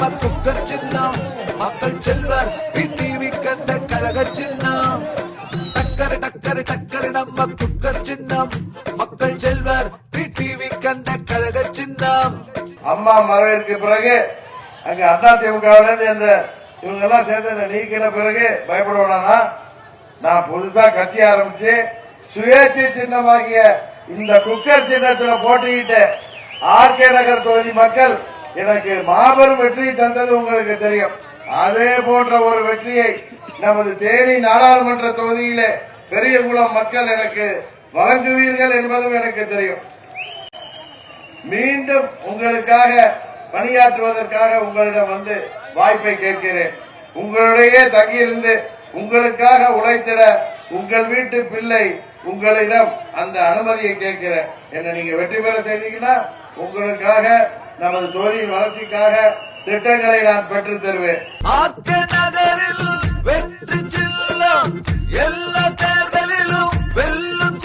நம்ம குக்கர் சின்னம். மக்கள் செல்வர் டிவி கண்ட கழக சின்னம். டக்கரு டக்கரு டக்கரு நம்ம குக்கர் சின்னம். மக்கள் செல்வர் டிவி கண்ட கழக சின்னம். அம்மா மறைவிற்கு பிறகு அங்க அண்ணா திமுகவிலிருந்து இந்த இவங்க எல்லாம் சேர்ந்து நீக்கின பிறகு பயப்படுவானா? நான் புதுசா கத்தி ஆரம்பிச்சு சுயேட்சை சின்னமாகிய இந்த குக்கர் சின்னத்துல போட்டிக்கிட்டு ஆர்கே நகர் தொகுதி மக்கள் எனக்கு மாபெரும் வெற்றி தந்தது உங்களுக்கு தெரியும். அதே போன்ற ஒரு வெற்றியை நமது தேனி நாடாளுமன்ற தொகுதியிலே பெரியகுளம் மக்கள் எனக்கு வழங்குவீர்கள் என்பதும் எனக்கு தெரியும். மீண்டும் உங்களுக்காக பணியாற்றுவதற்காக உங்களிடம் வந்து வாய்ப்பை கேட்கிறேன். உங்களுடைய தங்கியிருந்து உங்களுக்காக உழைத்திட உங்கள் வீட்டு பிள்ளை உங்களிடம் அந்த அனுமதியை கேட்கிறேன். என்ன நீங்க வெற்றி பெற செய்தீங்கன்னா உங்களுக்காக நமது தொகுதியின் வளர்ச்சிக்காக திட்டங்களை நான் பெற்றுத் தருவேன். நகரில் வெற்றி சின்னம். எல்லா தேர்தலிலும் வெல்லும்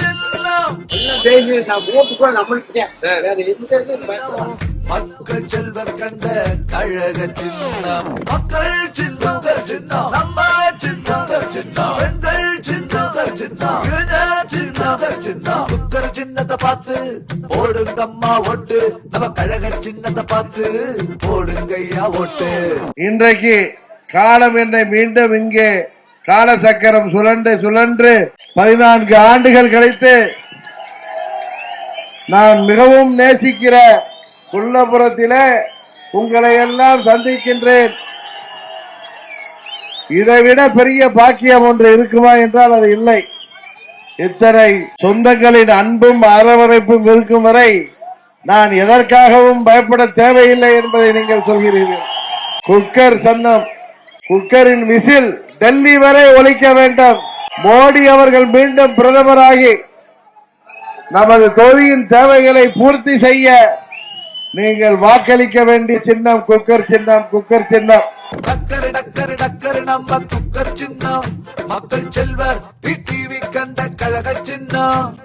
பயப்பட மக்கள் செல்வர் கண்ட கழக சின்னம். மக்கள் சின்னம் சின்னம். நம்ம சின்னம் சின்னம். பெண்கள் சின்னம் சின்னம். இளைஞர் சின்னம். சின்னம் சின்னத்தை பார்த்து போடுங்கம்மா ஓட்டு. நம்ம கழக சின்னத்தை பார்த்து போடுங்கய்யா ஓட்டு. இன்றைக்கு காலம் என்னை மீண்டும் இங்கே கால சக்கரம் சுழன்று சுழன்று பதினான்கு ஆண்டுகள் கழித்து நான் மிகவும் நேசிக்கிற குள்ளபுரத்திலே உங்களை எல்லாம் சந்திக்கின்றேன். இதைவிட பெரிய பாக்கியம் ஒன்று இருக்குமா என்றால் அது இல்லை. இத்தனை சொந்தங்களின் அன்பும் அரவணைப்பும் இருக்கும் வரை நான் எதற்காகவும் பயப்பட தேவையில்லை என்பதை நீங்கள் சொல்கிறீர்கள். குக்கர் சன்னம் குக்கரின் விசில் டெல்லி வரை ஒழிக்க வேண்டும். மோடி அவர்கள் மீண்டும் பிரதமராகி நமது தொழிலின் தேவைகளை பூர்த்தி செய்ய நீங்கள் வாக்களிக்க வேண்டிய சின்னம் குக்கர் சின்னம் குக்கர் சின்னம். டக்கர் டக்கர் டக்கர் நம்ம குக்கர் சின்னம். மக்கள் செல்வர் பிடி கண்ட கழக சின்னம்